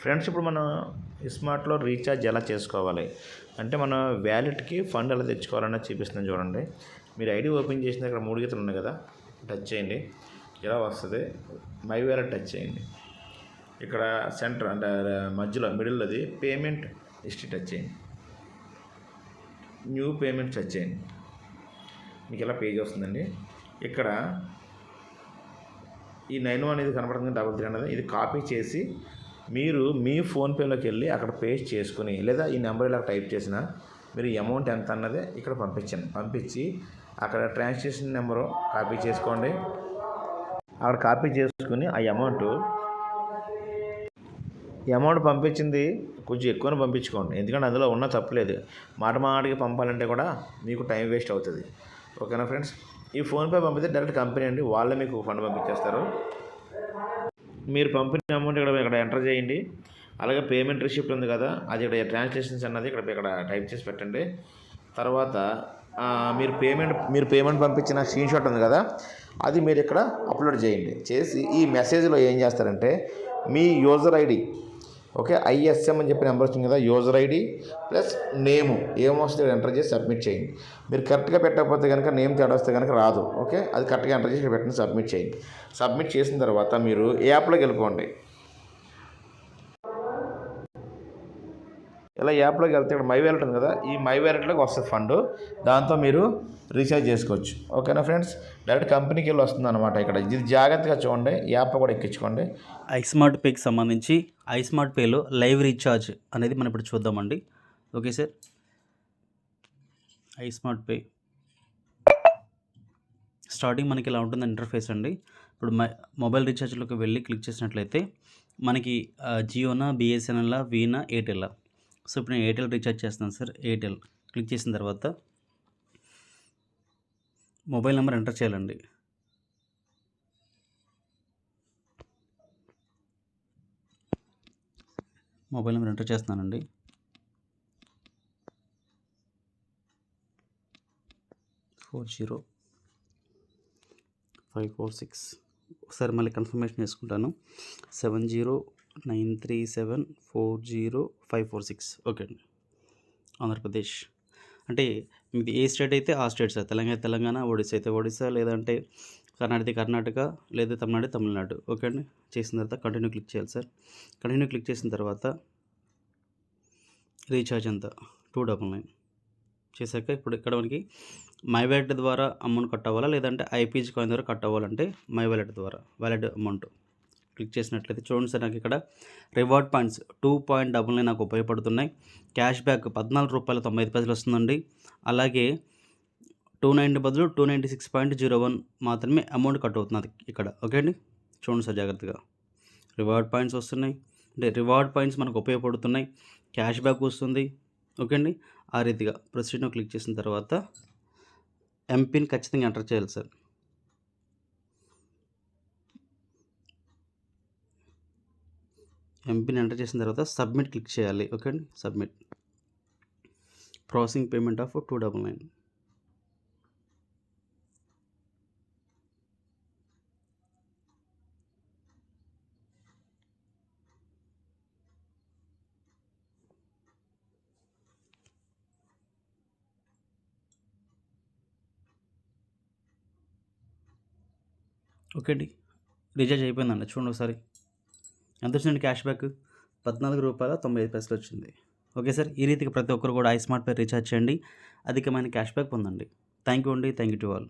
Friends ఇప్పుడు మనం స్మార్ట్లో recharge ఎలా చేసుకోవాలి? అంటే మన వ్యాలెట్కి ఫండ్ ఎలా తెచ్చుకోవాలన్నది చూపిస్తుంది చూడండి. మీరు ఐడి ఓపెన్ చేసిన ఇక్కడ మూడు గీతలు ఉన్నాయి కదా టచ్ చేయండి. ఇలా వస్తుంది. మై వ్యాలెట్ టచ్ చేయండి. ఇక్కడ సెంటర్ అంటే మధ్యలో మిడిల్ అది పేమెంట్ హిస్టరీ టచ్ చేయండి. న్యూ పేమెంట్ టచ్ చేయండి. మీకు ఇలా పేజ్ వస్తుందండి? ఇక్కడ ఈ నైన్ వన్ అనేది కనపడుతుంది డబుల్ త్రీ అనేది ఇది కాపీ చేసి మీరు మీ ఫోన్పేలోకి వెళ్ళి అక్కడ పేస్ట్ చేసుకుని లేదా ఈ నెంబర్ ఇలా టైప్ చేసిన మీరు అమౌంట్ ఎంత అన్నది ఇక్కడ పంపించండి. పంపించి అక్కడ ట్రాన్సాక్షన్ నెంబరు కాపీ చేసుకోండి. అక్కడ కాపీ చేసుకుని ఆ అమౌంట్ అమౌంట్ పంపించింది కొంచెం ఎక్కువనే పంపించుకోండి. ఎందుకంటే అందులో ఉన్న తప్పులేదు మాట మాటకి పంపాలంటే కూడా మీకు టైం వేస్ట్ అవుతుంది. ఓకేనా ఫ్రెండ్స్? ఈ ఫోన్పే పంపితే డైరెక్ట్ కంపెనీ అండి వాళ్ళే మీకు ఫండ్ పంపించేస్తారు. మీరు పంపిన అమౌంట్ ఇక్కడ ఇక్కడ ఎంటర్ చేయండి. అలాగే పేమెంట్ రిసిప్ట్ ఉంది కదా అది ఇక్కడ ట్రాన్సాక్షన్స్ అన్నది ఇక్కడ ఇక్కడ టైప్ చేసి పెట్టండి. తర్వాత మీరు పేమెంట్ మీరు పేమెంట్ పంపించిన స్క్రీన్ షాట్ ఉంది కదా అది మీరు ఇక్కడ అప్లోడ్ చేయండి. చేసి ఈ మెసేజ్లో ఏం చేస్తారంటే మీ user ID okay? I S M అని చెప్పి నెంబర్ వచ్చింది కదా యూజర్ ఐడి ప్లస్ నేము. ఏమొస్తే ఎంటర్ చేసి సబ్మిట్ చేయండి. మీరు కరెక్ట్గా పెట్టకపోతే కనుక నేమ్ తేడా వస్తే కనుక రాదు. ఓకే? అది కరెక్ట్గా ఎంటర్ చేసి పెట్టండి సబ్మిట్ చేయండి. సబ్మిట్ చేసిన తర్వాత మీరు యాప్లోకి వెళ్ళిపోండి? ఇలా యాప్లోకి వెళ్తే ఇక్కడ మై వ్యాలెట్ ఉంది కదా ఈ మై వ్యాలెట్లోకి వస్తుంది ఫండ్. దాంతో మీరు రీఛార్జ్ చేసుకోవచ్చు. ఓకేనా ఫ్రెండ్స్? డైరెక్ట్ కంపెనీకి వెళ్ళి వస్తుంది అనమాట ఇక్కడ. ఇది జాగ్రత్తగా చూడండి యాప్ కూడా ఎక్కించుకోండి. ఐస్మార్ట్ పేకి సంబంధించి ఐస్మార్ట్ పేలో లైవ్ రీఛార్జ్ అనేది మనం ఇప్పుడు చూద్దామండి. Okay sir? ISmart pay. Starting మనకి ఇలా ఉంటుంది ఇంటర్ఫేస్ అండి. ఇప్పుడు మొబైల్ రీఛార్జ్లోకి వెళ్ళి క్లిక్ చేసినట్లయితే మనకి జియోనా బిఎస్ఎన్ఎల్ వీనా ఎయిర్టెల్లా సో ఇప్పుడు నేను ఎయిర్టెల్ రీఛార్జ్ చేస్తున్నాను సార్ ఎయిర్టెల్. క్లిక్ చేసిన తర్వాత మొబైల్ నెంబర్ ఎంటర్ చేయాలండి. మొబైల్ నెంబర్ ఎంటర్ చేస్తున్నానండి. Four zero five four six. ఒకసారి మళ్ళీ కన్ఫర్మేషన్ చేసుకుంటాను. Seven zero nine three seven four zero five four six. Okay అండి. ఆంధ్రప్రదేశ్. అంటే మీది ఏ స్టేట్ అయితే ఆ స్టేట్ సార్? తెలంగాణ తెలంగాణ ఒడిస్సా అయితే ఒడిస్సా లేదంటే కర్ణాటక కర్ణాటక లేదా తమిళనాడు తమిళనాడు. ఓకే అండి. చేసిన తర్వాత కంటిన్యూ క్లిక్ చేయాలి సార్. కంటిన్యూ క్లిక్ చేసిన తర్వాత రీఛార్జ్ ఎంత? Two double nine. చేశాక ఇప్పుడు ఇక్కడ మనకి మై వ్యాలెట్ ద్వారా అమౌంట్ కట్ అవ్వాలా? లేదంటే ఐపీజీ కాయిన్ ద్వారా కట్ అవ్వాలంటే మై వ్యాలెట్ ద్వారా. Wallet amount. క్లిక్ చేసినట్లయితే చూడండి సార్ నాకు ఇక్కడ reward points two point double nine నాకు ఉపయోగపడుతున్నాయి. క్యాష్ బ్యాక్ పద్నాలుగు రూపాయల తొంభై ఐదు పైసలు వస్తుందండి. అలాగే టూ నైంటీ బదులు two ninety six point zero one మాత్రమే అమౌంట్ కట్ అవుతుంది ఇక్కడ. ఓకే అండి? చూడండి సార్ జాగ్రత్తగా. రివార్డ్ పాయింట్స్ వస్తున్నాయి. అంటే రివార్డ్ పాయింట్స్ మనకు ఉపయోగపడుతున్నాయి. క్యాష్ బ్యాక్ వస్తుంది. ఓకే అండి? ఆ రీతిగా ప్రొసీడ్ను క్లిక్ చేసిన తర్వాత ఎంపిన్ ఖచ్చితంగా ఎంటర్ చేయాలి సార్. ఎంపిన్ ఎంటర్ చేసిన తర్వాత సబ్మిట్ క్లిక్ చేయాలి. ఓకే అండి? Submit processing payment of two double nine okay అండి. రీఛార్జ్ అయిపోయిందండి. చూడండి ఒకసారి. ఎంత వచ్చిందండి క్యాష్ బ్యాక్? పద్నాలుగు రూపాయల తొంభై ఐదు పైసలు వచ్చింది. ఓకే సార్ ఈ రీతికి ప్రతి ఒక్కరు కూడా ఐ స్మార్ట్ పే రీఛార్జ్ చేయండి. అధికమైన క్యాష్ బ్యాక్ పొందండి. థ్యాంక్ యూ అండి. Thank you to all.